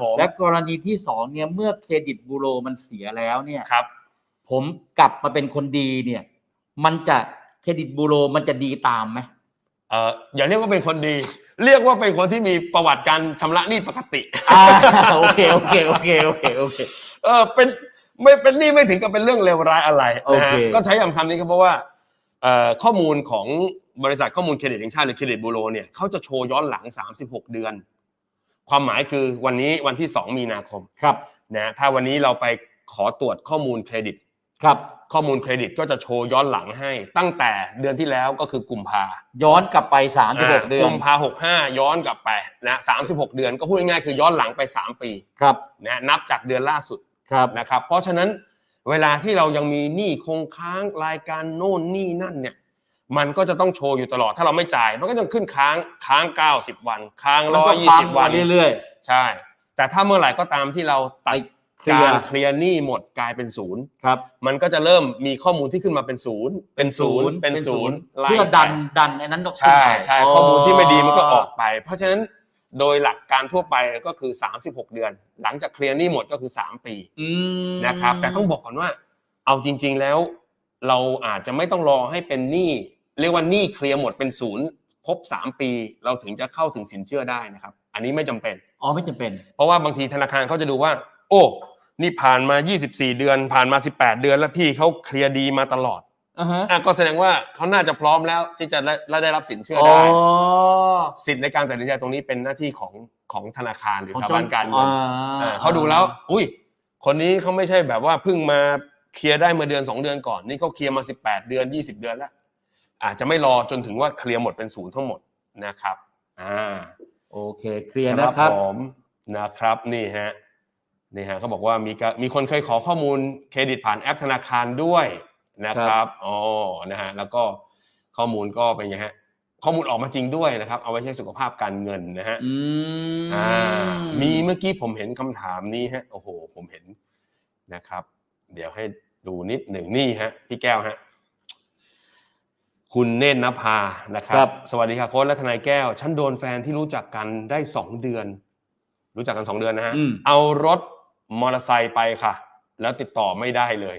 ผมและกรณีที่สองเนี่ยเมื่อเครดิตบูโรมันเสียแล้วเนี่ยครับ ผมกลับมาเป็นคนดีเนี่ย มันจะเครดิตบูโรมันจะดีตามไหมเอ่ออย่าเรียกว่าเป็นคนดี เรียกว่าเป็นคนที่มีประวัติการชำระหนี้ปกติอ่าโอเคโอเคโอเคโอเคโอเคเออเป็นไม่เป็นหนี่ไม่ถึงกับเป็นเรื่องเลวร้ายอะไรโอนะเคฮะก็ใช้คำคำนี้ครับเพราะว่าเอ่อข้อมูลของบริษัทข้อมูลเครดิตแห่งชาติหรือเครดิตบูโรเนี่ยเขาจะโชว์ย้อนหลัง 36 เดือน ความหมายคือวันนี้วันที่ 2 มีนาคมครับนะฮะถ้าวันนี้เราไปขอตรวจข้อมูลเครดิตครับ ข้อมูลเครดิตก็จะโชว์ย้อนหลังให้ ตั้งแต่เดือนที่แล้วก็คือกุมภาย้อนกลับไปสามสิบหกเดือนกุมภาหกห้าย้อนกลับไปนะสามสิบหกเดือนก็พูดง่ายๆคือย้อนหลังไปสามปีครับนะนับจากเดือนล่าสุดครับนะครับ เพราะฉะนั้นเวลาที่เรายังมีหนี้คงค้างรายการโน่นหนี้นั่นเนี่ย มันก็จะต้องโชว์อยู่ตลอด ถ้าเราไม่จ่าย มันก็จะขึ้นค้างค้าง 90 วัน ค้างมันร้อก็ยยี่ฟัสิงบมาวันเรื่อยใช่ แต่ถ้าเมื่อไหร่ก็ตามที่เราๆไปตัดเคลียการร์เคลียร์หนี้หมดกลายเป็นศูนย์ครับ มันก็จะเริ่มมีข้อมูลที่ขึ้นมาเป็นศูนย์เป็นศูนย์เป็นศูนย์ไล่เพื่อดันไปดันไอ้นั้นออกใช่ขึ้นไปใช่ข้อมูลที่ไม่ดีมันก็ออกไป เพราะฉะนั้นโดยหลักการทั่วไปก็คือ 36 เดือน หลังจากเคลียร์หนี้หมดก็คือ 3 ปีอืมนะครับ แต่ต้องบอกก่อนว่า เอาจริง ๆแล้ว เราอาจจะไม่ต้องรอให้เป็นหนี้ เรียกว่าหนี้เคลียร์หมดเป็นศูนย์ครบ 3 ปี เราถึงจะเข้าถึงสินเชื่อได้นะครับ อันนี้ไม่จำเป็น อ๋อไม่จำเป็น เพราะว่าบางทีธนาคารเขาจะดูว่า โอ้ นี่ผ่านมา 24 เดือน ผ่านมา 18 เดือนแล้วพี่เขาเคลียร์ดีมาตลอดอ่าฮะอะก็แสดงว่าเขาน่าจะพร้อมแล้วที่จะได้ได้รับสินเชื่ออ๋อได้ สิทธิ์ในการตัดสินใจตรงนี้เป็นหน้าที่ของของธนาคารหรือของสถาเจ้าบันการเงินอ่อ่าเขาดูแล้ว อุ้ย คนนี้เขาไม่ใช่แบบว่าเพิ่งมาเคลียร์ได้เมื่อเดือนสองเดือนก่อน นี่เขาเคลียร์มา 18 เดือน 20 เดือนแล้ว อาจจะไม่รอจนถึงว่าเคลียร์หมดเป็นศูนย์ทั้งหมดนะครับอ่าโอเคเคลียร์นะครับผมนะครับนี่ฮะนี่ฮะเขาบอกว่ามีกะมีคนเคยขอข้อมูลเครดิตผ่านแอปธนาคารด้วยนะครับอ๋อนะฮะแล้วก็ข้อมูลก็เป็นไงฮะข้อมูลออกมาจริงด้วยนะครับ เอาไว้ใช้สุขภาพการเงินนะฮะอืมอ่ามีเมื่อกี้ผมเห็นคำถามนี้ฮะโอ้โห ผมเห็นนะครับ เดี๋ยวให้ดูนิดหนึ่งนี่ฮะพี่แก้วฮะ คุณเนตรนภานะครับครับ สวัสดีค่ะโค้ชและทนายแก้ว ฉันโดนแฟนที่รู้จักกันได้สองเดือน รู้จักกันสองเดือนนะฮะอืมเอารถมอเตอร์ไซค์ไปค่ะ แล้วติดต่อไม่ได้เลย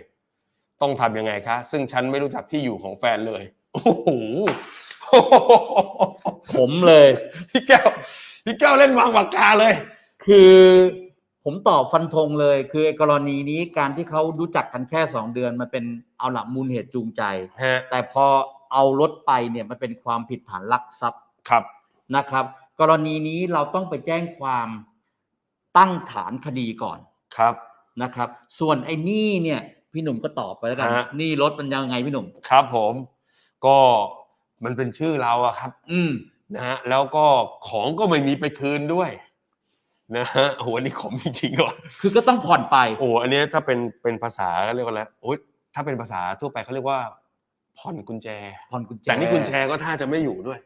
ต้องทำยังไงคะ ซึ่งฉันไม่รู้จักที่อยู่ของแฟนเลย โอ้โห ผมเลย พี่แก้ว พี่แก้วเล่นวางปากกาเลย คือผมตอบฟันธงเลย คือไอ้กรณีนี้การที่เขารู้จักกันแค่สองเดือนมันเป็นเอาหลักมูลเหตุจูงใจฮะแต่พอ เอารถไปเนี่ยมันเป็นความผิดฐานลักทรัพย์ครับนะครับ กรณีนี้เราต้องไปแจ้งความตั้งฐานคดีก่อนครับนะครับ ส่วนไอ้หนี้เนี่ยพี่หนุ่มก็ตอบไปแล้วกันฮะ หนี้รถมันยังไงพี่หนุ่ม ครับผมก็มันเป็นชื่อเราอะครับอืม นะฮะแล้วก็ของก็ไม่มีไปคืนด้วยนะฮะโอ้โหอันนี้ขมจริงๆว่ะคือก็ต้องผ่อนไป โอ้โหอันนี้ถ้าเป็นเป็นภาษาเรียกว่าอะไรโอ้ยถ้าเป็นภาษาทั่วไปเขาเรียกว่า ผ่อนกุญแจ ผ่อนกุญแจแต่นี่กุญแจก็ท่าจะไม่อยู่ด้วย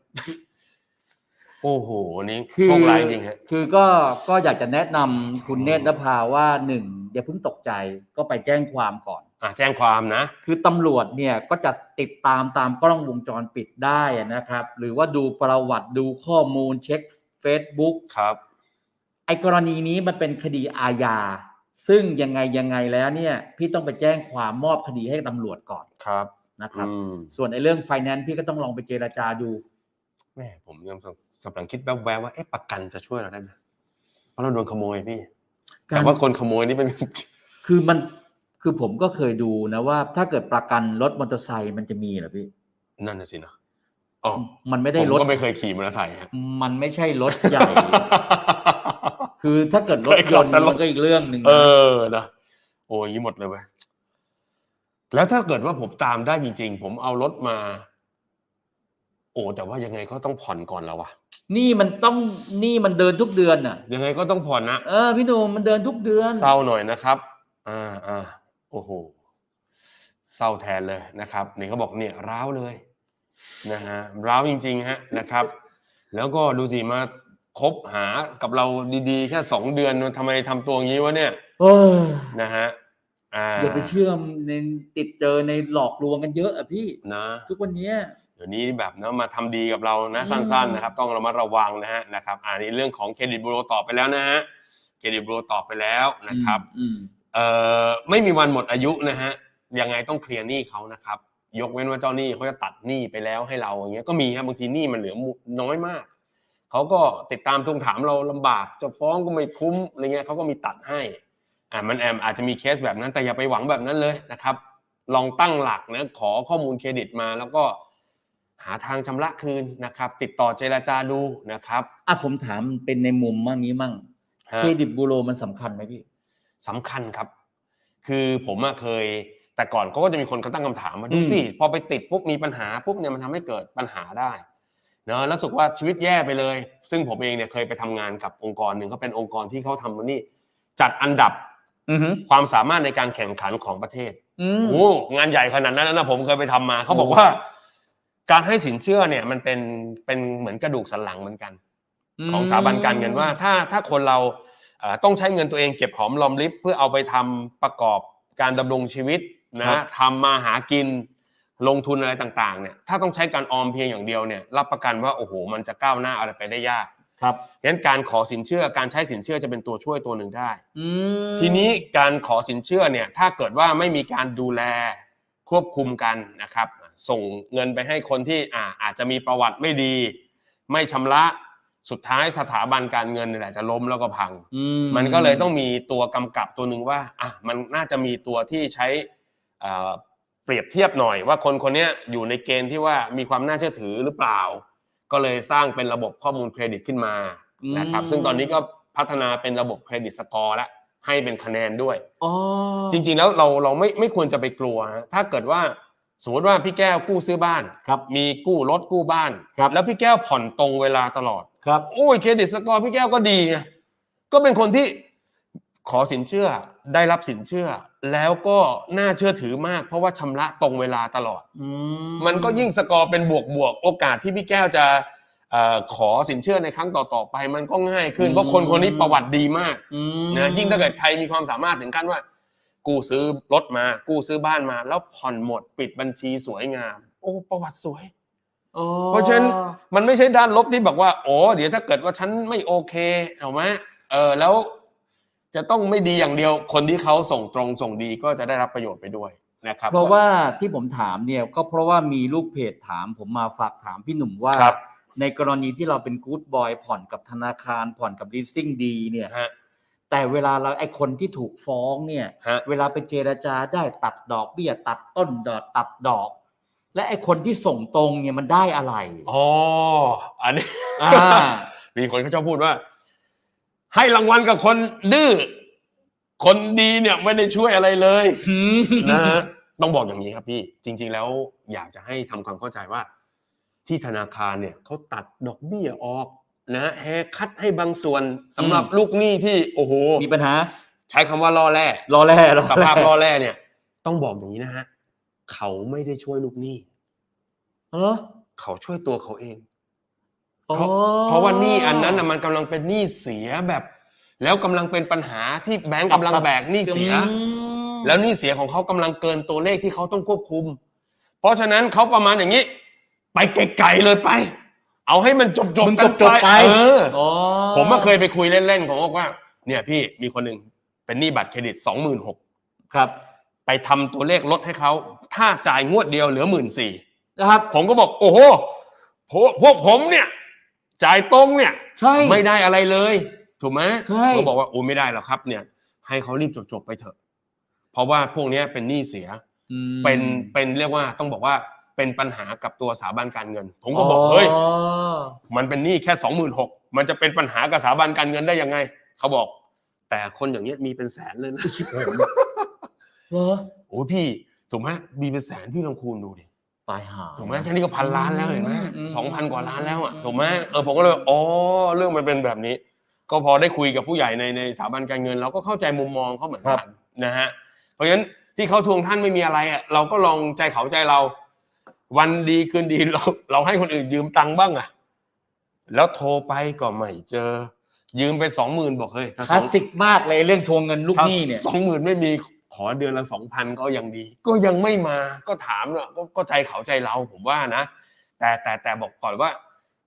โอ้โหอันนี้คือโชคร้ายจริงฮะคือก็ก็อยากจะแนะนำคุณเนตรนภาว่าหนึ่งอย่าเพิ่งตกใจก็ไปแจ้งความก่อนอะแจ้งความนะ คือตำรวจเนี่ยก็จะติดตามตามกล้องวงจรปิดได้นะครับ หรือว่าดูประวัติดูข้อมูลเช็ค Facebook ครับ ไอ้กรณีนี้มันเป็นคดีอาญาซึ่งยังไงยังไงแล้วเนี่ย พี่ต้องไปแจ้งความมอบคดีให้ตำรวจก่อนครับ นะครับอืมส่วนไอ้เรื่องไฟแนนซ์พี่ก็ต้องลองไปเจรจาดูแม่ผมยังสำลังคิดแวบๆว่าเอ๊ะประกันจะช่วยเราได้ไหมเพราะเราโดนขโมยพี่แต่ว่าคนขโมยนี่เป็นคือมันคือผมก็เคยดูนะว่า ถ้าเกิดประกันรถมอเตอร์ไซค์มันจะมีเหรอพี่นั่นน่ะสิเนาะอ๋อมันไม่ผได้มรถก็ไม่เคยขี่มอเตอร์ไซค์ฮะมันไม่ใช่รถใหญ่ คือถ้าเกิดรถยนต์เคยขับแต่รถมันก็อีกเรื่องหนึ่งเอนะอนะโอ้ยางนี้หมดเลยเว้ย แล้วถ้าเกิดว่าผมตามได้จริง ๆ ผมเอารถมา โอ้แต่ว่ายังไงก็ต้องผ่อนก่อนแล้ววะนี่มันต้องนี่มันเดินทุกเดือนน่ะ ยังไงก็ต้องผ่อนนะเออพี่หนุ่มมันเดินทุกเดือนเศร้าหน่อยนะครับอ่าอ่าโอ้โหเศร้าแทนเลยนะครับนี่เขาบอกเนี่ยร้าวเลยนะฮะร้าวจริงๆฮะนะครับ แล้วก็ดูสิมาคบหากับเราดีๆ แค่สองเดือนมันทำไมทำตัวอย่างนี้วะเนี่ยเออนะฮะ อ่าอย่าไปเชื่อมในติดเจอในหลอกลวงกันเยอะอะพี่นะทุกวันเนี้ยเดี๋ยวนี้แบบเนาะมาทำดีกับเรานะอืมสั้นๆนะครับ ต้องระมัดระวังนะฮะนะครับอ่านี่เรื่องของเครดิตบูโรตอบไปแล้วนะฮะเครดิตบูโรตอบไปแล้วนะครับอืมเอ่อไม่มีวันหมดอายุนะฮะยังไงต้องเคลียร์หนี้เขานะครับ ยกเว้นว่าเจ้าหนี้เขาจะตัดหนี้ไปแล้วให้เราอย่างเงี้ยก็มีครับบางทีหนี้มันเหลือน้อยมากเขาก็ติดตามทวงถามเราลำบาก จะฟ้องก็ไม่คุ้มอะไรเงี้ยเขาก็มีตัดให้ อ่ามันแอมอาจจะมีเคสแบบนั้นแต่อย่าไปหวังแบบนั้นเลยนะครับ ลองตั้งหลักนะขอข้อมูลเครดิตมาแล้วก็หาทางชำระคืนนะครับ ติดต่อเจราจาดูนะครับอะผมถามเป็นในมุมมั่งนี้มั่งฮะเครดิตบูโรมันสำคัญไหมพี่สำคัญครับ คือผมอะเคย แต่ก่อนเขาก็จะมีคนเขาตั้งคำถามมาดูอืมสิพอไปติดปุ๊บมีปัญหาปุ๊บเนี่ยมันทำให้เกิดปัญหาได้เนอะแล้วรู้สึกว่าชีวิตแย่ไปเลย ซึ่งผมเองเนี่ยเคยไปทำงานกับองค์กรหนึ่งเขาเป็นองค์กรที่เขาทำนี่จัดอันดับอือหือ ความสามารถในการแข่งขันของประเทศอืมโอ้งานใหญ่ขนาดนั้นนะผมเคยไปทำมา เขาบอกว่า การให้สินเชื่อเนี่ย มันเป็นเป็นเหมือนกระดูกสันหลังเหมือนกัน ของสถาบันการเงินว่า ถ้าถ้าคนเราเอ่อต้องใช้เงินตัวเองเก็บหอมรอมริบเพื่อเอาไปทำประกอบการดำรงชีวิตครันะบทำมาหากินลงทุนอะไรต่างๆเนี่ยถ้าต้องใช้การออมเพียงอย่างเดียวเนี่ย รับประกันว่าโอ้โหมันจะก้าวหน้าอะไรไปได้ยาก ครับงั้นการขอสินเชื่อการใช้สินเชื่อจะเป็นตัวช่วยตัวหนึ่งได้ อืมทีนี้การขอสินเชื่อเนี่ยถ้าเกิดว่าไม่มีการดูแลควบคุมกันนะครับ ส่งเงินไปให้คนที่อ่าอาจจะมีประวัติไม่ดี ไม่ชำระสุดท้ายสถาบันการเงินนี่แหละจะล้มแล้วก็พัง อืมันก็เลยต้องมีตัวกำกับตัวหนึ่งว่าอะมันน่าจะมีตัวที่ใช้เอ่อเปรียบเทียบหน่อยว่าคนคนเนี้ยอยู่ในเกณฑ์ที่ว่ามีความน่าเชื่อถือหรือเปล่า ก็เลยสร้างเป็นระบบข้อมูลเครดิตขึ้นมานะครับ ซึ่งตอนนี้ก็พัฒนาเป็นระบบเครดิตสกอร์แล้วให้เป็นคะแนนด้วยอ๋อจริง ๆ แล้วเราเราไม่ไม่ควรจะไปกลัวนะถ้าเกิดว่าสมมติว่าพี่แก้วกู้ซื้อบ้านครับมีกู้รถกู้บ้านครับแล้วพี่แก้วผ่อนตรงเวลาตลอดครับโอ้ยเครดิตสกอร์พี่แก้วก็ดีไงก็เป็นคนที่ขอสินเชื่อ ได้รับสินเชื่อ แล้วก็น่าเชื่อถือมาก เพราะว่าชำระตรงเวลาตลอดอืมันก็ยิ่งสกอร์เป็นบวกบวกโอกาสที่พี่แก้วจะเอ่อขอสินเชื่อในครั้งต่อๆไป มันก็ง่ายขึ้นเพราะคนคนนี้ประวัติดีมากอืมนะยิ่งถ้าเกิดใครมีความสามารถถึงขั้นว่า กู้ซื้อรถมา กู้ซื้อบ้านมา แล้วผ่อนหมดปิดบัญชีสวยงาม โอ้ประวัติสวยอ๋อเพราะฉะนั้นมันไม่ใช่ด้านลบที่บอกว่าโอ้เดี๋ยวถ้าเกิดว่าฉันไม่โอเคเอาไหมเออแล้ว จะต้องไม่ดีอย่างเดียว คนที่เขาส่งตรงส่งดีก็จะได้รับประโยชน์ไปด้วยนะครับ เพราะว่าที่ผมถามเนี่ยก็เพราะว่ามีลูกเพจถาม ผมมาฝากถามพี่หนุ่มว่า ครับในกรณีที่เราเป็นกู๊ดบอยผ่อนกับธนาคาร ผ่อนกับ leasing ดีเนี่ยฮะ แต่เวลาเราไอ้คนที่ถูกฟ้องเนี่ยฮะ เวลาไปเจรจาได้ตัดดอกเบี้ยตัดต้นดอกตัดดอก และไอ้คนที่ส่งตรงเนี่ยมันได้อะไรอ๋ออันนี้อ่ามีคนเขาชอบพูดว่า ให้รางวัลกับคนดื้อคนดีเนี่ยไม่ได้ช่วยอะไรเลยนะฮะต้องบอกอย่างนี้ครับพี่ จริง ๆ แล้วอยากจะให้ทำความเข้าใจว่า ที่ธนาคารเนี่ยเขาตัดดอกเบี้ยออกนะแฮคัดให้บางส่วนสำหรับอืมลูกหนี้ที่โอ้โหมีปัญหา ใช้คำว่าล่อแร่รอแร่รอสแร่ภาพล่อแร่เนี่ย ต้องบอกอย่างนี้นะฮะเขาไม่ได้ช่วยลูกหนี้เออเขาช่วยตัวเขาเองอ๋อ เพราะเพราะว่าหนี้อันนั้นนะมันกำลังเป็นหนี้เสียแบบ แล้วกำลังเป็นปัญหาที่แบงก์กำลังแบกหนี้เสียอืมแล้วหนี้เสียของเขากำลังเกินตัวเลขที่เขาต้องควบคุม เพราะฉะนั้นเขาประมาณอย่างนี้ ไปไกลๆเลยไป เอาให้มันจบๆมึงกันจบๆไปเอออ๋อผมมาเคยไปคุยเล่นๆผมบอกว่า เนี่ยพี่มีคนหนึ่งเป็นหนี้บัตรเครดิตสองหมื่นหกครับไปทำตัวเลขลดให้เขา ถ้าจ่ายงวดเดียวเหลือหมื่นสี่นะครับ ผมก็บอกโอ้โหพวกพวกผมเนี่ย จ่ายตรงเนี่ย ใช่ ไม่ได้อะไรเลย ถูกไหมใช่ผมก็บอกว่าโอ้ไม่ได้หรอกครับเนี่ย ให้เขารีบจบๆไปเถอะ เพราะว่าพวกเนี้ยเป็นหนี้เสีย อืมเป็นเป็นเรียกว่าต้องบอกว่าเป็นปัญหากับตัวสถาบันการเงิน ผมก็บอกเฮ้ย มันเป็นหนี้แค่สองหมื่นหกมันจะเป็นปัญหากับสถาบันการเงินได้ยังไง เขาบอก แต่คนอย่างเงี้ยมีเป็นแสนเลยนะ เหรอ โอ้ยพี่ ถูกไหมมีเป็นแสนพี่ลองคูณดูดิ ตายหาถูกไหมแค่นี้ก็พันล้านแล้วเห็นไหมอืมสองพันกว่าล้านแล้วอะอืมถูกไหมเออผมก็เลยอ๋อเรื่องมันเป็นแบบนี้ ก็พอได้คุยกับผู้ใหญ่ในในสถาบันการเงิน เราก็เข้าใจมุมมองเขาเหมือนกันนะฮะเพราะฉะนั้นที่เขาทวงท่านไม่มีอะไรอะเราก็ลองใจเขาใจเรา วันดีคืนดีเราเราให้คนอื่นยืมตังค์บ้างอะแล้วโทรไปก็ไม่เจอ ยืมไปสองหมื่นบอกเฮ้ยถ้าคสลาอสงสิกมากเลยเรื่องทวงเงินลูกหนี้เนี่ยสองหมื่นไม่มี ขอเดือนละสองพันก็ยังดี ก็ยังไม่มาก็ถามเนอะก็ก็ใจเขาใจเราผมว่านะ แต่แต่แต่บอกก่อนว่า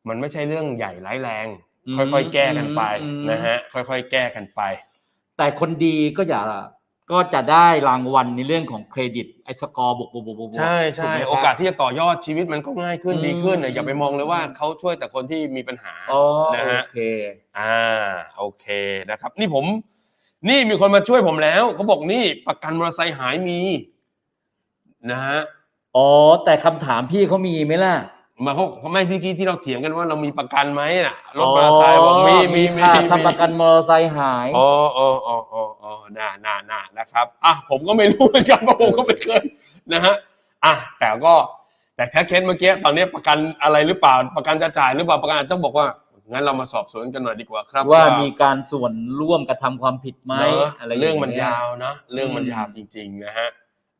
มันไม่ใช่เรื่องใหญ่ร้ายแรงอืมค่อยๆ แก้กันไปอืมนะฮะค่อยๆ แก้กันไป แต่คนดีก็อย่าก็จะได้รางวัลในเรื่องของเครดิตไอ้สกอร์บวกบวกบวกบวกใช่ใช่ถูไหมครับโอกาสที่จะต่อยอดชีวิตมันก็ง่ายขึ้นอืมดีขึ้นนะอย่าไปมองเลยว่าเขาช่วยแต่คนที่มีปัญหาอ๋อนะฮะโอเคอ่าโอเคนะครับ นี่ผม นี่มีคนมาช่วยผมแล้วเขาบอกนี่ประกันมอเตอร์ไซค์หายมีนะฮะอ๋อ แต่คำถามพี่เขามีไหมล่ะ มาเขาเขาไม่พี่กี้ที่เราเถียงกันว่าเรามีประกันไหมน่ะรถมอเตอร์ไซค์บอกมีมีมีค่ะมี ทำประกันมอเตอร์ไซค์หาย อ๋ออ๋ออ๋ออ๋ออ๋อน่าน่าน่านะครับ อะ ผมก็ไม่รู้เหมือนกันเพราะผมก็ไม่เคยนะฮะ อะ แต่ก็ แต่แค่เคสเมื่อกี้ ตอนนี้ประกันอะไรหรือเปล่า ประกันจะจ่ายหรือเปล่า ประกันอาจจะต้องบอกว่า งั้นเรามาสอบสวนกันหน่อยดีกว่าครับว่ามีการส่วนร่วมกระทำความผิดไหมเนอะอะไรเรื่องมันย่ยาวนะ เรื่องมันอืมยาวจริง ๆ นะฮะ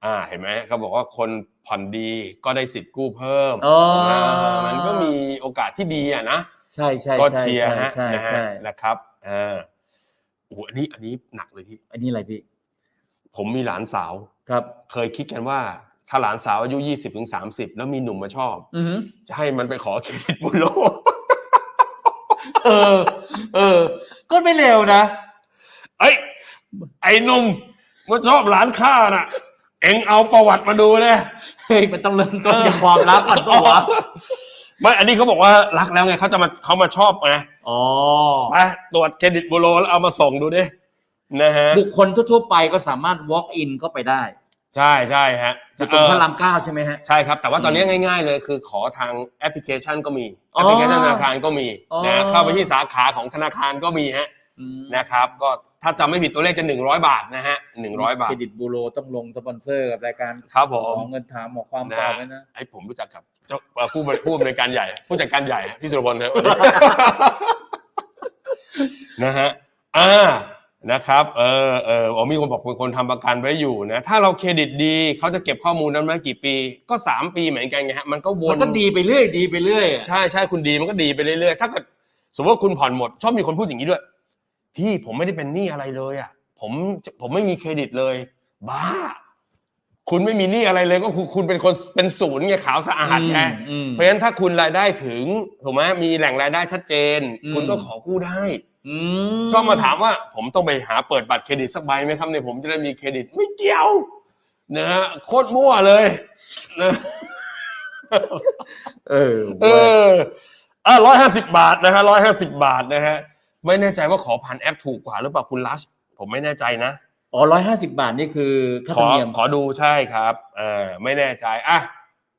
อ่าเห็นไหมเขาบอกว่าคนผ่อนดีก็ได้สิทธิ์กู้เพิ่มอ๋ออ่ามันก็มีโอกาสที่ดีอะนะใช่ใช่ก็ใช่เชียร์ใช่ฮะใช่นะฮะใช่นะครับอ่าโอ้โหอันนี้อันนี้หนักเลยพี่ อันนี้อะไรพี่ ผมมีหลานสาวครับ เคยคิดกันว่าถ้าหลานสาวอายุ20ถึง30แล้วมีหนุ่มมาชอบอือหือจะให้มันไปขอเครดิตบุโร เออ เออ ก็ไม่เร็วนะเอ้ยไอ้หนุ่มมันชอบหลานข้าน่ะ เอ็งเอาประวัติมาดูเลยเฮ้ยมันต้องเริ่มต้นจากความรักก่อนปะวะไม่อันนี้เขาบอกว่ารักแล้วไงเขาจะมาเขามาชอบไงอ๋อไปตรวจเครดิตบูโรแล้วเอามาส่งดูดินะฮะบุคคลทั่วๆไปก็สามารถ walk in เข้าไปได้ ใช่ใช่ฮะ จะเป็นพระรามเก้าใช่ไหมฮะ ใช่ครับ แต่ว่าตอนนี้ง่าย ๆ เลยคือขอทางแอปพลิเคชันก็มีอ๋แออปพลิเคชันธนาคารก็มีอ๋อนะเข้าไปที่สาขาของธนาคารก็มีฮะอืมนะครับ ก็ถ้าจำไม่ผิดตัวเลขจะหนึ่งร้อยบาทนะฮะหนึ่งร้อยบาทเครดิตบูโรต้องลงสปอนเซอร์กับรายการครับผขมอเงินถามหมอความตอบไว้นะไอ้ผมรู้จักกับเจ้าเอ่อผู้บริผู้อำนวยการใหญ่ ผู้จัดการใหญ่พี่สุรพลนะนะฮะอ่า นะครับ เออเอออ๋อมีคนบอกเป็นคนทำประกันไว้อยู่นะ ถ้าเราเครดิตดีเขาจะเก็บข้อมูลนั้นมากี่ปี ก็สามปีเหมือนกันไงฮะ มันก็วมันนก็ดีไปเรื่อย ดีไปเรื่อยอะใช่ใช่คุณดีมันก็ดีไปเรื่อยๆ ถ้าเกิดสมมติว่าคุณผ่อนหมด ชอบมีคนพูดอย่างนี้ด้วย พี่ผมไม่ได้เป็นหนี้อะไรเลยอะ ผมผมไม่มีเครดิตเลย บ้า คุณไม่มีหนี้อะไรเลยก็คือคุณเป็นคนเป็นศูนย์ไงขาวสะอาดไงอืมเพราะฉะนั้นถ้าคุณรายได้ถึงถูกไหมมีแหล่งรายได้ชัดเจนอืมคุณก็ขอกู้ได้ อืชอบมาถามว่าผมต้องไปหาเปิดบัตรเครดิตสักใบไหมครับเนี่ยผมจะได้มีเครดิตไม่เกี่ยว นะฮะโคตรมั่วเลยนะเออเอออะร้อยห้าสิบาทนะฮะร้อยห้าสิบาทนะฮะไม่แน่ใจว่าขอผ่านแอปถูกกว่าหรือเปล่าคุณลัชผมไม่แน่ใจนะอ๋อร้อยห้าสิบาทนี่คือค่าขธรอรมเนียมขอดูใช่ครับเออไม่แน่ใจอะ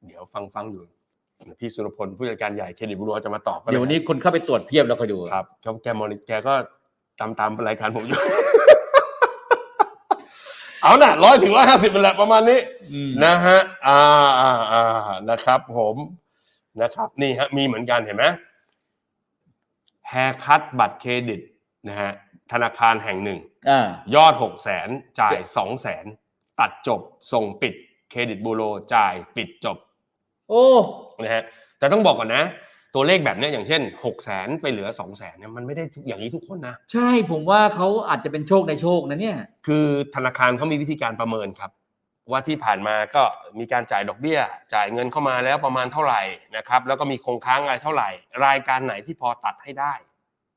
เดี๋ยวฟังฟังอยู่ พี่สุรพลผู้จัดการใหญ่เครดิตบูโรจะมาตอบก็ลเดี๋ยววันนี้คนเข้าไปตรวจเพียบแล้วคอยดูครับเขาแกมอนิแกก็ตามตามรายการผมอยู่ เอาน่ะร้อยถึงร้อยห้าสิบเป็นแหละประมาณนี้อืมนะฮะอ่าอ่าอ่านะครับ ผมนะครับ นี่ฮะมีเหมือนกันเห็นไหมแฮคัตบัตรเครดิตนะฮะธนาคารแห่งหนึ่งอ่ายอดหกแสนจ่ายสองแสนตัดจบส่งปิดเครดิตบูโรจ่ายปิดจบ โอ้นะฮะแต่ต้องบอกก่อนนะ ตัวเลขแบบเนี้ยอย่างเช่นหกแสนไปเหลือสองแสนเนี่ยมันไม่ได้ทุกอย่างนี้ทุกคนนะ ใช่ผมว่าเขาอาจจะเป็นโชคในโชคนะเนี่ย คือธนาคารเขามีวิธีการประเมินครับ ว่าที่ผ่านมาก็มีการจ่ายดอกเบี้ย จ่ายเงินเข้ามาแล้วประมาณเท่าไหร่นะครับแล้วก็มีคงค้างอะไรเท่าไหร่ รายการไหนที่พอตัดให้ได้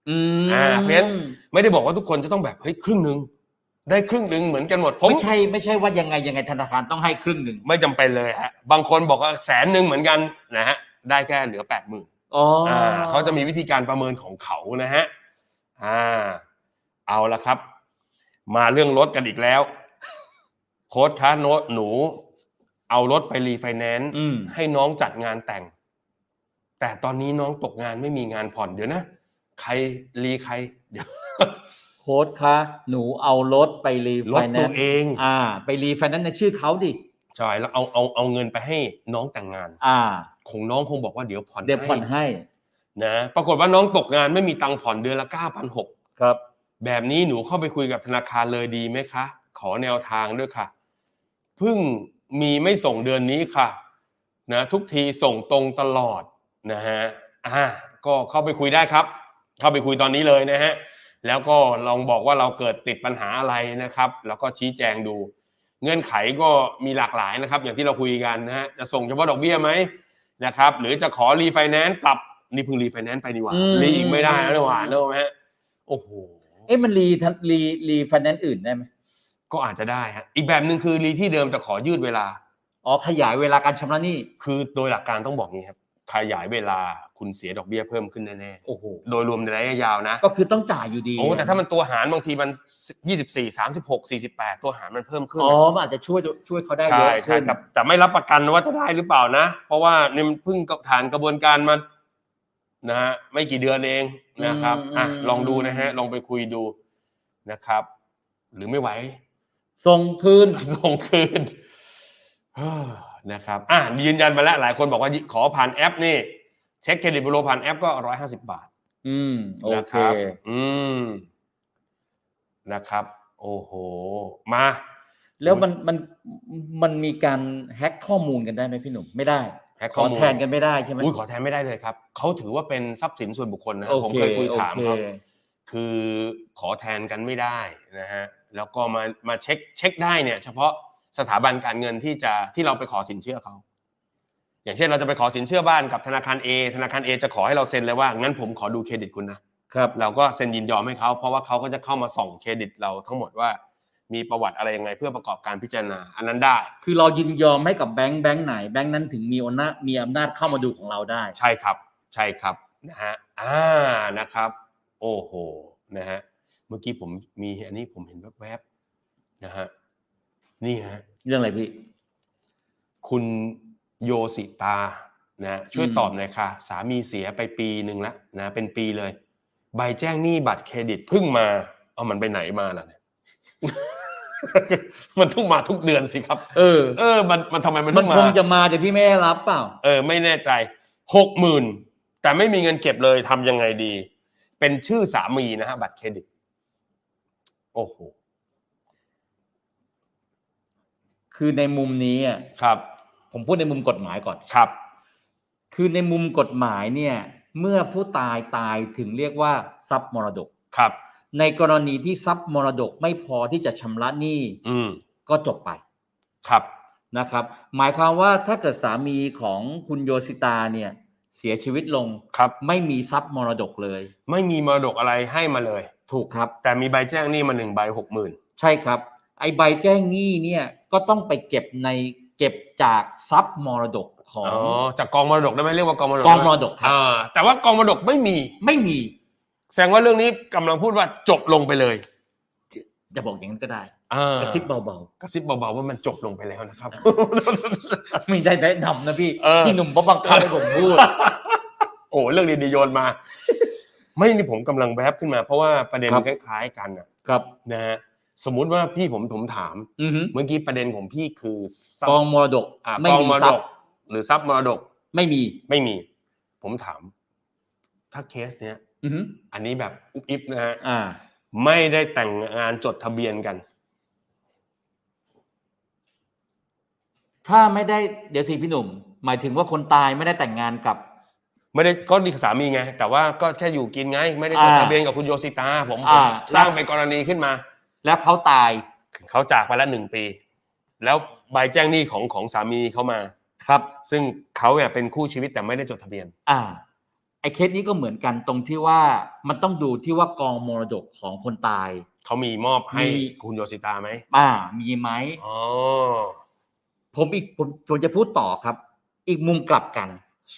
อืม อ่าเพราะฉะนั้นไม่ได้บอกว่าทุกคนจะต้องแบบเฮ้ยครึ่งหนึ่ง ได้ครึ่งหนึ่งเหมือนกันหมดผมไม่ใช่ไม่ใช่ว่ายังไงยังไงธนาคารต้องให้ครึ่งหนึ่งไม่จำเป็นเลยฮะบางคนบอกว่าแสนหนึ่งเหมือนกันนะฮะได้แค่เหลือแปดหมื่นอ๋อออ่าเขาจะมีวิธีการประเมินของเขานะฮะอ่า เอาละครับ มาเรื่องรถกันอีกแล้ว โค้ดค้าโน้ตหนู เอารถไปรีไฟแนนซ์อืมให้น้องจัดงานแต่ง แต่ตอนนี้น้องตกงานไม่มีงานผ่อนเดี๋ยวนะ ใครรีใคร เดี๋ยว โค้ดคะหนูเอารถไปรีรไฟถแนตัวนซ์เองอ่า ไปรีไฟแนนซ์ในชื่อเขาดิ ใช่แล้วเอาเอาเอาเงินไปให้น้องแต่งงานอ่า คงน้องคงบอกว่าเดี๋ยวผ่อนเดี๋ยวผ่อนให้ให้นะปรากฏว่าน้องตกงานไม่มีตังค์ผ่อนเดือนละเก้าพันหกครับ แบบนี้หนูเข้าไปคุยกับธนาคารเลยดีไหมคะ ขอแนวทางด้วยค่ะเพิ่งมีไม่ส่งเดือนนี้ค่ะนะทุกทีส่งตรงตลอดนะฮะอ่าก็เข้าไปคุยได้ครับ เข้าไปคุยตอนนี้เลยนะฮะ แล้วก็ลองบอกว่าเราเกิดติดปัญหาอะไรนะครับ แล้วก็ชี้แจงดู เงื่อนไขก็มีหลากหลายนะครับ อย่างที่เราคุยกันนะฮะจะส่งเฉพาะดอกเบี้ยไหมนะครับ หรือจะขอรีไฟแนนซ์ปรับนี่เพิ่งรีไฟแนนซ์ไปดีกว่าอืมรีอีกไม่ได้แล้วนี่หว่าเนอะไหมฮะโอ้โหเอ๊ะมันรีทันรีรีไฟแนนซ์อื่นได้ไหมก็อาจจะได้ฮะอีกแบบหนึ่งคือรีที่เดิมแต่ขอยืดเวลาอ๋อขยายเวลาการชำระหนี้คือโดยหลักการต้องบอกงี้ครับ ขยายเวลาคุณเสียดอกเบี้ยเพิ่มขึ้นแน่โอ้โห ๆ โดยรวมในระยะยาวนะ ก็คือต้องจ่ายอยู่ดีโอ้แต่ถ้ามันตัวหารบางทีมัน 24 36 48 ตัวหารมันเพิ่มขึ้น อ๋อนะมันอาจจะช่วยช่วยเขาได้เยใช่อะใช่ขึ้นแต่แต่ไม่รับประกันว่าจะได้หรือเปล่านะ เพราะว่านี่มันเพิ่งผ่านกระบวนการมานะฮะไม่กี่เดือนเองนะครับอะลองดูนะฮะ ลองไปคุยดูนะครับ หรือไม่ไหว ส่งคืน ส่งคืนเฮ้อ นะครับอะยืนยันมาแล้วหลายคนบอกว่าขอผ่านแอปนี่ เช็คเครดิตบูโรผ่านแอปก็ร้อยห้าสิบบาท อืมโอนะเคครับอืมนะครับ โอ้โห มา แล้วมันมันมันมีการแฮ็กข้อมูลกันได้ไหมพี่หนุ่มไม่ได้แฮ็กขข้ออมูลแทนกันไม่ได้ใช่ไหมอุ้ยขอแทนไม่ได้เลยครับเขาถือว่าเป็นทรัพย์สินส่วนบุคคลนะฮะโอผมเคเคยคุยโอถามเคเขาคือขอแทนกันไม่ได้นะฮะแล้วก็มามาเช็คเช็คได้เนี่ย เฉพาะ สถาบันการเงินที่จะที่เราไปขอสินเชื่อเขาอย่างเช่นเราจะไปขอสินเชื่อบ้านกับธนาคาร A ธนาคาร A จะขอให้เราเซ็นเลยว่างั้นผมขอดูเครดิตคุณนะครับเราก็เซ็นยินยอมให้เขาเพราะว่าเขาก็จะเข้ามาส่องเครดิตเราทั้งหมดว่ามีประวัติอะไรยังไงเพื่อประกอบการพิจารณาอันนั้นได้ คือเรายินยอมให้กับแบงค์แบงค์ไหนแบงค์นั้นถึงมีอำนาจมีอำนาจเข้ามาดูของเราได้ ใช่ครับ ใช่ครับนะฮะอ่านะครับ โอ้โหนะฮะเมื่อกี้ผมมีอันนี้ผมเห็นแวบๆนะฮะ นี่ฮะเรื่องอะไรพี่ คุณโยสิตานะช่วยอืมตอบหน่อยค่ะ สามีเสียไปปีหนึ่งแล้วนะเป็นปีเลย ใบแจ้งหนี้บัตรเครดิตเพิ่งมา เอามันไปไหนมาล่ะเนี่ยมันต้องมาทุกเดือนสิครับ เออ เออ มันมันทำไมมันมันต้องคมางจะมาแต่พี่ไม่ได้รับเปล่า เออ ไม่แน่ใจหกหมื่นแต่ไม่มีเงินเก็บเลยทำยังไงดี เป็นชื่อสามีนะฮะบัตรเครดิต โอ้โห คือในมุมนี้อะครับ ผมพูดในมุมกฎหมายก่อนครับ คือในมุมกฎหมายเนี่ย เมื่อผู้ตายตายถึงเรียกว่าทรัพย์มรดกครับ ในกรณีที่ทรัพย์มรดกไม่พอที่จะชำระหนี้อืมก็จบไปครับนะครับ หมายความว่าถ้าเกิดสามีของคุณโยสิตาเนี่ย เสียชีวิตลงครับ ไม่มีทรัพย์มรดกเลย ไม่มีมรดกอะไรให้มาเลย ถูกครับ แต่มีใบแจ้งหนี้มาหนึ่งใบหกหมื่นใช่ครับ ไอใบแจ้งหนี้เนี่ยก็ต้องไปเก็บในเก็บจากทรัพย์มรดกของอ๋อจากกองมรดกได้ไหมเรียกว่ากองมรดกกองมรได้ไหดกครับอ่าแต่ว่ากองมรดกไม่มีไม่มี แสดงว่าเรื่องนี้กำลังพูดว่าจบลงไปเลยจะบอกอย่างนั้นก็ได้อ่ากระซิบเบากระซิบเบาๆว่ามันจบลงไปแล้วนะครับๆไม่ได้แนะนำนะพี่เออพี่หนุ่มเพราะบังคับให้ผมพูด โอ้เรื่องดีๆโยนมา ไม่นี่ผมกำลังแวบขึ้นมาเพราะว่าประเด็นครับคล้ายๆกันน่ะครับนะฮะ สมมุติว่าพี่ผมผมถาม อือฮึเมื่อกี้ประเด็นของพี่คือทรัพกย์องมรดกอ่าไม่กองมีมรทรัดพก ย์หรือทรัพย์มรดกไม่มีไม่มี ผมถาม ถ้าเคสเนี้ย อือฮึอันนี้แบบอุบอิบนะฮะ อ่า ไม่ได้แต่งงานจดทะเบียนกัน ถ้าไม่ได้เดี๋ยวสิพี่หนุ่ม หมายถึงว่าคนตายไม่ได้แต่งงานกับ ไม่ได้ก็นี่สามีไง แต่ว่าก็แค่อยู่กินไง ไม่ได้จดอ่าทะเบียนกับคุณโยสิตา ผมผมอ่า สร้างเป็นกรณีขึ้นมา แล้วเขาตายเขาจากไปแล้วหนึ่งปี แล้วใบแจ้งหนี้ของของสามีเขามาครับ ซึ่งเขาเนี่ยเป็นคู่ชีวิตแต่ไม่ได้จดทะเบียน อ่าไอ้เคสนี้ก็เหมือนกันตรงที่ว่ามันต้องดูที่ว่ากองมรดกของคนตาย เขามีมอบให้มี คุณโยสิตาไหมอ่า มีไหม อ๋อ ผมอีกผมผมจะพูดต่อครับ อีกมุมกลับกัน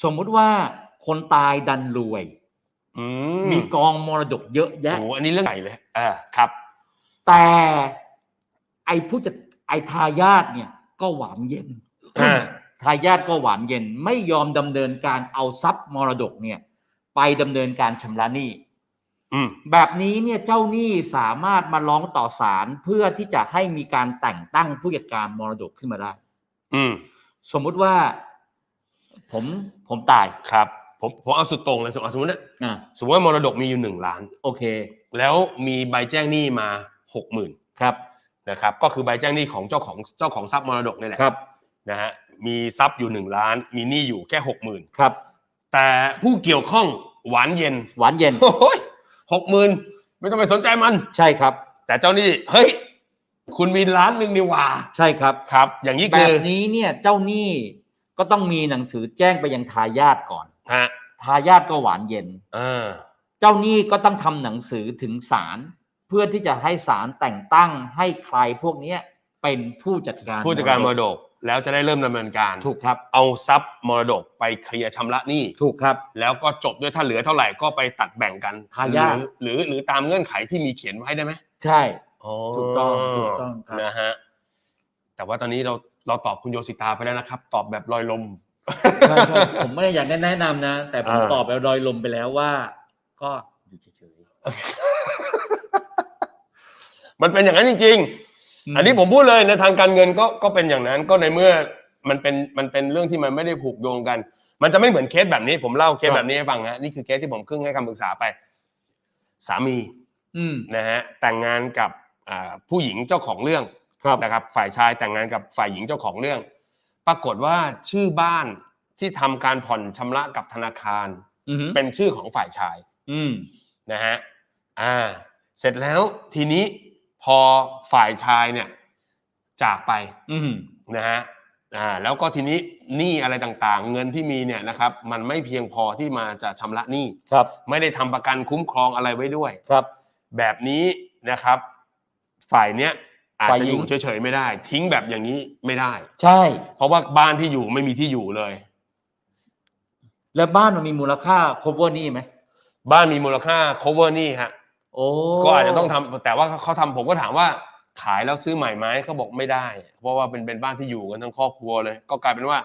สมมุติว่าคนตายดันรวย อืมมีกองมรดกเยอะแยะ โอ้อันนี้เรื่องใหญ่เลยอ่าครับ แต่ไอ้ผู้จัดไอ้ทายาทเนี่ย ก็หวานเย็นอ่าทายาทก็หวานเย็น ไม่ยอมดำเนินการเอาทรัพย์มรดกเนี่ย ไปดำเนินการชำระหนี้อืมแบบนี้เนี่ยเจ้าหนี้สามารถมาร้องต่อศาลเพื่อที่จะให้มีการแต่งตั้งผู้จัดการมรดกขึ้นมาได้ อืมสมมุติว่า ผมผมตายครับ ผมผมเอาสุดตรงเลยสมมติสมมตินะอ่าสมมติว่ามรดกมีอยู่หนึ่งล้าน โอเค แล้วมีใบแจ้งหนี้มา หกหมื่นครับนะครับก็คือใบแจ้งหนี้ของเจ้าของเจ้าของทรัพย์มรดกนี่แหละครับนะฮะมีทรัพย์อยู่หนึ่งล้าน มีหนี้อยู่แค่หกหมื่นครับแต่ผู้เกี่ยวข้องหวานเย็นหวานเย็นโอ้ยหกหมื่นไม่ต้องไปสนใจมัน ใช่ครับ แต่เจ้าหนี้เฮ้ยคุณมีล้านหนึ่งนี่หว่า ใช่ครับครับ อย่างนี้แบคือบนี้เนี่ยเจ้าหนี้ก็ต้องมีหนังสือแจ้งไปยังทายาทก่อนฮะทายาทก็หวานเย็นอ่าเจ้าหนี้ก็ต้องทำหนังสือถึงศาล เพื่อที่จะให้ศาลแต่งตั้งให้ใครพวกเนี้ยเป็นผู้จัดการผู้จัดการมรดกแล้วจะได้เริ่มดำเนินการ ถูกครับ เอาทรัพย์มรดกไปเคลียร์ชำระหนี้ถูกครับ แล้วก็จบด้วยถ้าเหลือเท่าไหร่ก็ไปตัดแบ่งกันทายาท หรือหรือหรือตามเงื่อนไขที่มีเขียนไว้ได้ไหมใช่ อ๋อถูกต้องถูกต้องครับ นะฮะแต่ว่าตอนนี้เราเราตอบคุณโยสิตาไปแล้วนะครับ ตอบแบบลอยลม ใช่ใช่ผมไม่ได้อยากแนะนำนะ แต่ผมอ่า ตอบแบบลอยลมไปแล้วว่า ก็อยู่เฉย มันเป็นอย่างนั้นจริงๆๆอันนี้ผมพูดเลยในทางการเงินก็ก็เป็นอย่างนั้นก็ในเมื่อมันเป็นมันเป็นเรื่องที่มันไม่ได้ผูกโยงกัน มันจะไม่เหมือนเคสแบบนี้ผมเล่าเคสแบบนี้ให้ฟังฮะนี่คือเคสที่ผมครึ่งให้คำปรึกษาไป สามีอืมนะฮะแต่งงานกับอ่าผู้หญิงเจ้าของเรื่องครับนะครับ ฝ่ายชายแต่งงานกับฝ่ายหญิงเจ้าของเรื่อง ปรากฏว่าชื่อบ้านที่ทำการผ่อนชำระกับธนาคารอืมเป็นชื่อของฝ่ายชายอืมนะฮะอ่า เสร็จแล้วทีนี้ พอฝ่ายชายเนี่ยจากไปอืมนะฮะอ่าแล้วก็ทีนี้หนี้อะไรต่างๆ เงินที่มีเนี่ยนะครับ มันไม่เพียงพอที่มาจะชำระหนี้ครับ ไม่ได้ทำประกันคุ้มครองอะไรไว้ด้วยครับ แบบนี้นะครับ ฝ่ายเนี้ยอาจฝ่ายจะหญิองยู่เฉยๆไม่ได้ ทิ้งแบบอย่างนี้ไม่ได้ ใช่ เพราะว่าบ้านที่อยู่ไม่มีที่อยู่เลย แล้วบ้านมันมีมูลค่า cover หนี่ไหมบ้านมีมูลค่า cover หนี้ฮะ โอ้ก็อาจจะต้องทำแต่ว่าเขาทำผมก็ถามว่าขายแล้วซื้อใหม่ไหมเขาบอกไม่ได้ เพราะว่าเป็นเป็นบ้านที่อยู่กันทั้งครอบครัวเลย ก็กลายเป็นว่า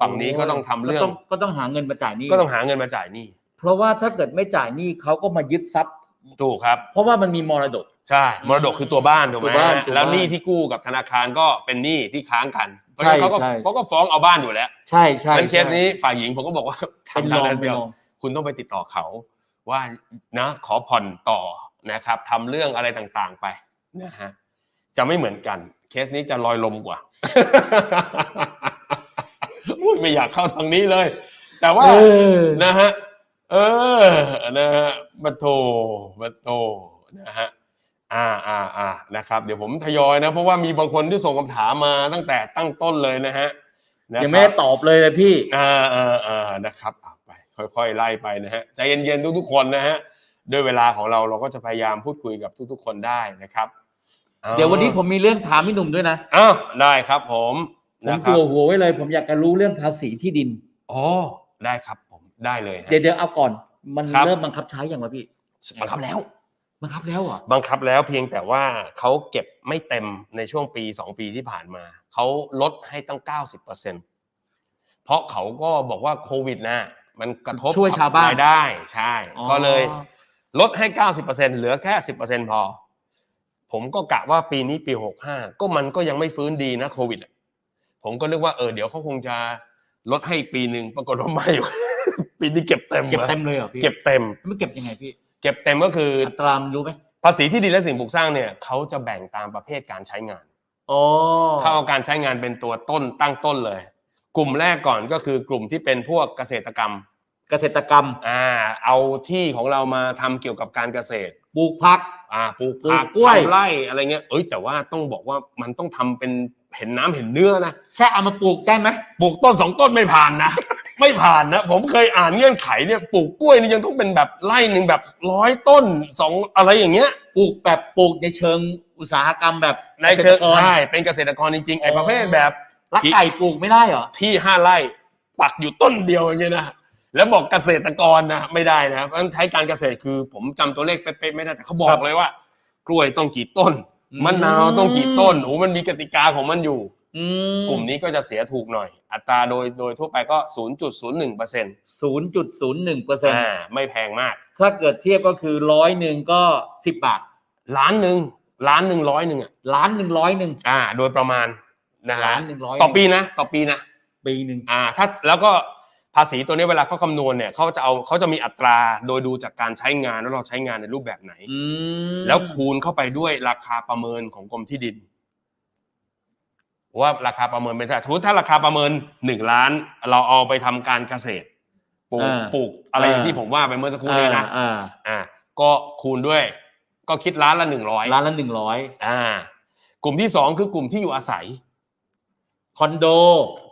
ฝั่งนี้ก็ต้องทำเรื่อง ก็ต้องก็ต้องหาเงินมาจ่ายหนี้ก็ต้องหาเงินมาจ่ายหนี้เพราะว่าถ้าเกิดไม่จ่ายหนี้เขาก็มายึดทรัพย์ ถูกครับ เพราะว่ามันมีมรดก ใช่มรดกคือตัวบ้านถูกไหมตัวบ้านฮะตัวบ้านแล้วหนี้ที่กู้กับธนาคารก็เป็นหนี้ที่ค้างกันเพราะฉะนั้นเขาก็ใช่เขาก็ฟ้องเอาบ้านอยู่แล้วใช่ใช่นั้นเคสใช่นี้ฝ่ายหญิงผมก็บอกว่าเป็นทำรได้องแล้วเป็นเดียวรอง คุณต้องไปติดต่อเขา ว่านะขอผ่อนต่อ นะครับทำเรื่องอะไรต่างๆไปนะฮะจะไม่เหมือนกัน เคสนี้จะลอยลมกว่าอุ๊ยไม่อยากเข้าทางนี้เลย แต่ว่าเออนะฮะเออนะฮะบัตโทบัตโทนะฮะอ่าอ่าอ่านะครับ เดี๋ยวผมทยอยนะ เพราะว่ามีบางคนที่ส่งคำถามมาตั้งแต่ตั้งต้นเลยนะฮะนะครับยังไม่ได้ตอบเลยเลยพี่อ่าอ่าอ่านะครับเอาไปค่อยๆไล่ไปนะฮะใจเย็นๆทุกๆคนนะฮะ ด้วยเวลาของเราเราก็จะพยายามพูดคุยกับทุก ๆ คนได้นะครับอาเดี๋ยววันนี้ผมมีเรื่องถามพี่หนุ่มด้วยนะอ้าวได้ครับ ผมผมนะคตัรับวหัวไว้เลย ผมอยากจะรู้เรื่องภาษีที่ดินอ๋อได้ครับผมได้เลยฮะเดี๋ยวเดี๋ยวเอาก่อน มันครับเริ่มบังคับใช้อย่างวะพี่บังคับแล้วบังคับแล้วเหรอบังคับแล้วเพียงแต่ว่าเขาเก็บไม่เต็มในช่วงปีสองปีที่ผ่านมา เขาลดให้ตั้ง 90%เพราะเขาก็บอกว่าโควิดนะมันกระทบช่วยชาวบ้านรายได้ใช่อ๋อก็เลย ลดให้ 90%เหลือแค่ 10%พอ ผมก็กะว่าปีนี้ปี 65 ก็มันก็ยังไม่ฟื้นดีนะโควิดอะผมก็นึกว่าเออเดี๋ยวเขาคงจะลดให้อีกปีหนึ่งปรากฏว่าไม่ ปีนี้เก็บเต็มเก็บอะเต็มเลยเหรอพี่เก็บเต็มไม่เก็บยังไงพี่ เก็บเต็มก็คืออัตรามนรู้ไหมภาษีที่ดินและสิ่งปลูกสร้างเนี่ยเขาจะแบ่งตามประเภทการใช้งานอ๋อเขาเอาการใช้งานเป็นตัวต้นตั้งต้นเลย กลุ่มแรกก่อนก็คือกลุ่มที่เป็นพวกเกษตรกรรม เกษตรกรรมอ่าเอาที่ของเรามาทำเกี่ยวกับการเกษตร ปลูกผัก อ่าปลูกปลูกผักกล้วย ทำไร่อะไรเงี้ยเอ้ยแต่ว่าต้องบอกว่ามันต้องทำเป็นเห็นน้ำเห็นเนื้อนะแค่เอามาปลูกได้ไหมปลูกต้นสองต้นไม่ผ่านนะ ไม่ผ่านนะ ผมเคยอ่านเงื่อนไขเนี่ยปลูกกล้วยนี่ยังต้องเป็นแบบไร่หนึ่งแบบร้อยต้นสองอะไรอย่างเงี้ย ปลูกแบบปลูกในเชิงอุตสาหกรรมแบบในเชิงกษตรกร ใช่เป็นเกษตรกรจริงๆไอ้อ๋อประเภทแบบ ลักไก่ปลูกไม่ได้เหรอ ที่ห้าไร่ปักอยู่ต้นเดียวอย่างเงี้ยนะ แล้วบอกเกษตรกรนะไม่ได้นะเพราะฉะนั้นใช้การเกษตรคือผมจำตัวเลขเป๊ะๆไม่ได้แต่เขาบอครักบเลยว่า กล้วยต้องกี่ต้นอืม มะนาวต้องกี่ต้นโอ้มันมีกติกาของมันอยู่ อืกลุ่มนี้ก็จะเสียถูกหน่อย อัตราโดยโดยทั่วไปก็ 0.01เปอร์เซ็นต์ศูนย์จุดศูนย์หนึ่งเปอร์เซ็นต์อ่าไม่แพงมาก ถ้าเกิดเทียบก็คือร้อยหนึ่งก็สิบบาท ล้านหนึ่งล้านหนึ่งร้อยหนึ่งอะล้านหนึ่งร้อยหนึ่งอ่า โดยประมาณนะฮะล้านหนึ่งร้อยต่อปีนะ ต่อปีนะปีหนึ่งอ่าถ้าแล้วก็ ภาษีตัวนี้เวลาเขาคำนวณเนี่ยเขาจะเอาเขาจะมีอัตราโดยดูจากการใช้งานว่าเราใช้งานในรูปแบบไหน อืมแล้วคูณเข้าไปด้วยราคาประเมินของกรมที่ดินว่าราคาประเมินเป็นเท่าไหร่สมมติถ้าราคาประเมินหนึ่งล้าน เราเอาไปทำการเกษตรปลูกปลูกอะไรอย่างที่ผมว่าไปเมื่อสักครู่นี้นะอ่าอ่าก็คูณด้วย ก็คิดล้านละหนึ่งร้อยอ่าล้านละหนึ่งร้อยอ่ากลุ่มที่สองคือกลุ่มที่อยู่อาศัยคอนโด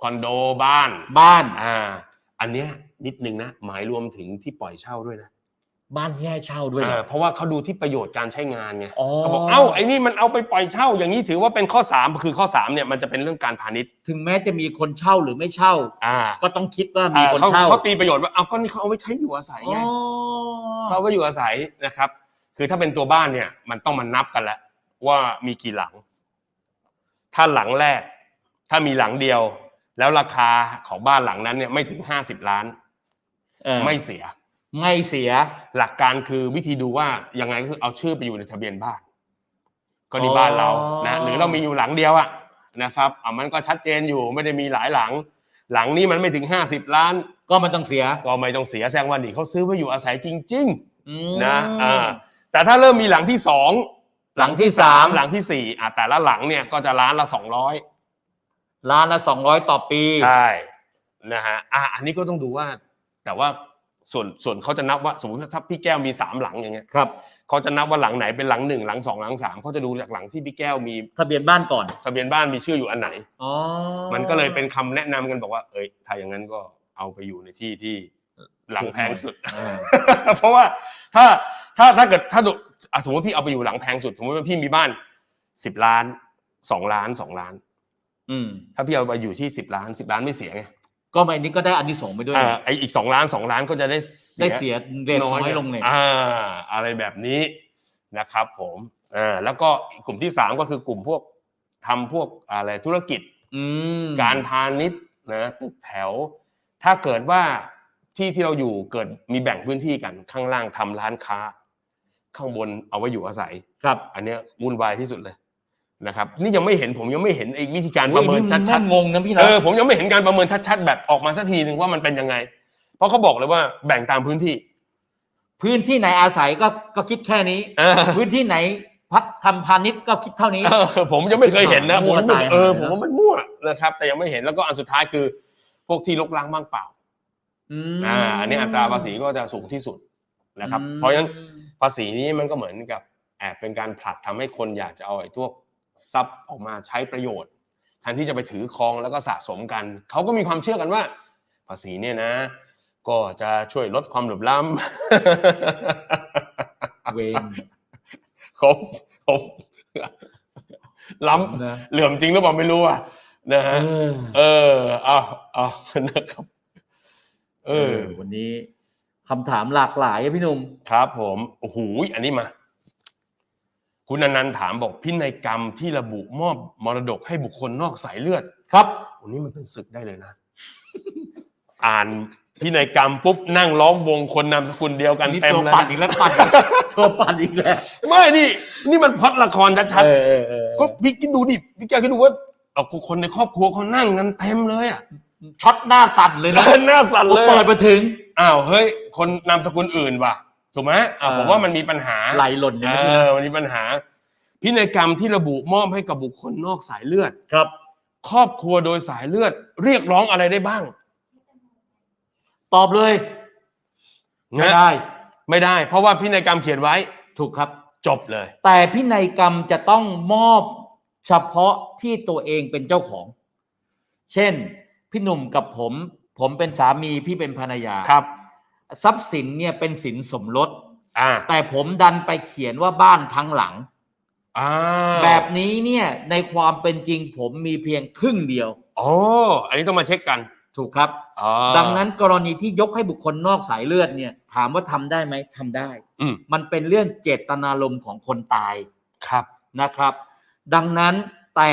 คอนโดบ้าน บ้าน อ่า อันเนี้ยนิดนึงนะหมายรวมถึงที่ปล่อยเช่าด้วยนะบ้านที่ให้เช่าด้วยเหรอ่าอเพราะว่าเขาดูที่ประโยชน์การใช้งานไงอ๋อ เขาบอกเอ้าไอ้นี่มันเอาไปปล่อยเช่า อย่างนี้ถือว่าเป็นข้อสามคือข้อสามเนี่ยมันจะเป็นเรื่องการพาณิชย์ถึงแม้จะมีคนเช่าหรือไม่เช่า อ่าก็ต้องคิดว่ามีอ่าคนเขาเช่าเขาตีประโยชน์ว่าเอาก็นี่เขาเอาไว้ใช้อยู่อาศัยอ๋ไงอเขาเอาไว้อยู่อาศัยนะครับ คือถ้าเป็นตัวบ้านเนี่ย มันต้องมานับกันแล้วว่ามีกี่หลัง ถ้าหลังแรก ถ้ามีหลังเดียว แล้วราคาของบ้านหลังนั้นเนี่ยไม่ถึงห้าสิบล้าน เออไม่เสีย ไม่เสีย หลักการคือวิธีดูว่ายังไงก็คือเอาชื่อไปอยู่ในทะเบียนบ้าน ก็นี่อ๋อบ้านเรานะหรือเรามีอยู่หลังเดียวอะนะครับอะมันก็ชัดเจนอยู่ไม่ได้มีหลายหลัง หลังนี้มันไม่ถึงห้าสิบล้าน ก็มันต้องเสียก็ไม่ต้องเสียแสดงว่านี่เขาซื้อไว้อยู่อาศัยจริง อืม ๆ นะอ่าแต่ถ้าเริ่มมีหลังที่สองหลังที่สาม หลังที่สี่อะแต่ละหลังเนี่ยก็จะล้านละสองร้อย ล้านละสองร้อยต่อปี ใช่นะฮะอะอันนี้ก็ต้องดูว่า แต่ว่าส่วนส่วนเขาจะนับว่าสมมติถ้าพี่แก้วมีสามหลังอย่างเงี้ยครับเขาจะนับว่าหลังไหนเป็นหลังหนึ่งหลังสองหลังสามเขาจะดูจากหลังที่พี่แก้วมีทะเบียนบ้านก่อนทะเบียนบ้านมีชื่ออยู่อันไหนอ๋อมันก็เลยเป็นคำแนะนำกันบอกว่า เอ้ยถ้าอย่างนั้นก็เอาไปอยู่ในที่ที่หลังแพงสุด เออ เพราะว่าถ้าถ้าถ้าเกิดถ้าดูอะสมมติว่าพี่เอาไปอยู่หลังแพงสุด สมมติว่าพี่มีบ้านสิบล้านสองล้านสองล้าน อืมถ้าพี่เอาไปอยู่ที่สิบล้านสิบล้านไม่เสียไงก็ไม่นี้ก็ได้อันที่สงส์ไปด้วย อ่าไออีกสองล้านสองล้านก็จะได้ได้เสียเรทน้อยลงเลยอ่า อะไรแบบนี้นะครับผมอ่าแล้วก็กลุ่มที่สามก็คือกลุ่มพวกทำพวกอะไรธุรกิจอืมการพาณิชย์นะตึกแถว ถ้าเกิดว่าที่ที่เราอยู่เกิดมีแบ่งพื้นที่กันข้างล่างทำร้านค้า ข้างบนเอาไว้อยู่อาศัย ครับ อันเนี้ยวุ่นวายที่สุดเลย นะครับนี่ยังไม่เห็นผมยังไม่เห็นไอ้วิธีการประเมินโอ้ยชัดน่างงนะพี่ๆนะเออผมยังไม่เห็นการประเมินชัดๆแบบออกมาสักทีหนึ่งว่ามันเป็นยังไง เพราะเขาบอกเลยว่าแบ่งตามพื้นที่ พื้นที่ไหนอาศัยก็ก็คิดแค่นี้เออพื้นที่ไหนพักทำพาณิชย์ก็คิดเท่านี้เออผมยังไม่เคยเห็นนะผมมั่วไม่ตายเออหาผมว่ามันมั่วนะครับ แต่ยังไม่เห็นแล้วก็อันสุดท้ายคือ พวกที่ลกล้างบ้างเปล่ามอ่าอันนี้อัตราภาษีก็จะสูงที่สุดนะครับอืมเพราะฉะนั้นภาษีนี้มันก็เหมือนกับแอบเป็นการผลักทำให้คนอยากจะเอาไอ้พวก ทรัพย์ออกมาใช้ประโยชน์แทนที่จะไปถือครองแล้วก็สะสมกัน เขาก็มีความเชื่อกันว่า ภาษีเนี่ยนะ ก็จะช่วยลดความเหลื่อมล้ำเวนผมผมล้นะำเหลื่อมจริงหรือเปล่าไม่รู้อะนะเอฮะอเออเอาเอานะครับเอเอออ วันนี้คำถามหลากหลายอะพี่หนุ่มครับ ผมโอ้โหอันนี้มา คุณอนันต์ถามบอกพินัยกรรมที่ระบุมอบมรดกให้บุคคลนอกสายเลือดครับวันนี้มันเป็นศึกได้เลยนะ อ่านพินัยกรรมปุ๊บนั่งล้อมวงคนนามสกุลเดียวกันนี่เต็มตัวแล้วปั่นนะอีกแล้วปั่นอีกตัวปั่นอีกแล้วไม่นี่ นี่มันพล็อดละครชัดเออเออเออๆก็พี่คิดดูดิพี่แกคิดดูว่าเอาคนในครอบครัวเขานั่งกันเต็มเลยอะช็อตหน้าสั่นเลยนะหน้าสั่นเลยเปิดมาถึงอ้าวเฮ้ย คนนามสกุลอื่นว่ะ ถูกไหมอ่าเออผมว่ามันมีปัญหาไหลหล่นอย่างเอนี้อมันมีปัญหา พินัยกรรมที่ระบุมอบให้กับบุคคลนอกสายเลือด ครับครอบครัวโดยสายเลือด เรียกร้องอะไรได้บ้างตอบเลยไม่นะได้ไม่ได้ เพราะว่าพินัยกรรมเขียนไว้ถูกครับ จบเลย แต่พินัยกรรมจะต้องมอบเฉพาะที่ตัวเองเป็นเจ้าของ เช่น พี่หนุ่มกับผม ผมเป็นสามีพี่เป็นภรรยาครับ ทรัพย์สินเนี่ยเป็นสินสมรสอ่าแต่ผมดันไปเขียนว่าบ้านทั้งหลัง อ่าแบบนี้เนี่ยในความเป็นจริงผมมีเพียงครึ่งเดียว อ๋ออันนี้ต้องมาเช็คกันถูกครับอ๋อดังนั้นกรณีที่ยกให้บุคคลนอกสายเลือดเนี่ย ถามว่าทำได้ไหมทำได้ อืม มันเป็นเรื่องเจตนารมณ์ของคนตายครับ นะครับ ดังนั้นแต่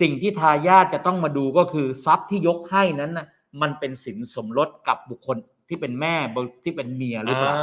สิ่งที่ทายาทจะต้องมาดูก็คือทรัพย์ที่ยกให้นั้นนะมันเป็นสินสมรสกับบุคคล ที่เป็นแม่ที่เป็นเมียหรือเปล่า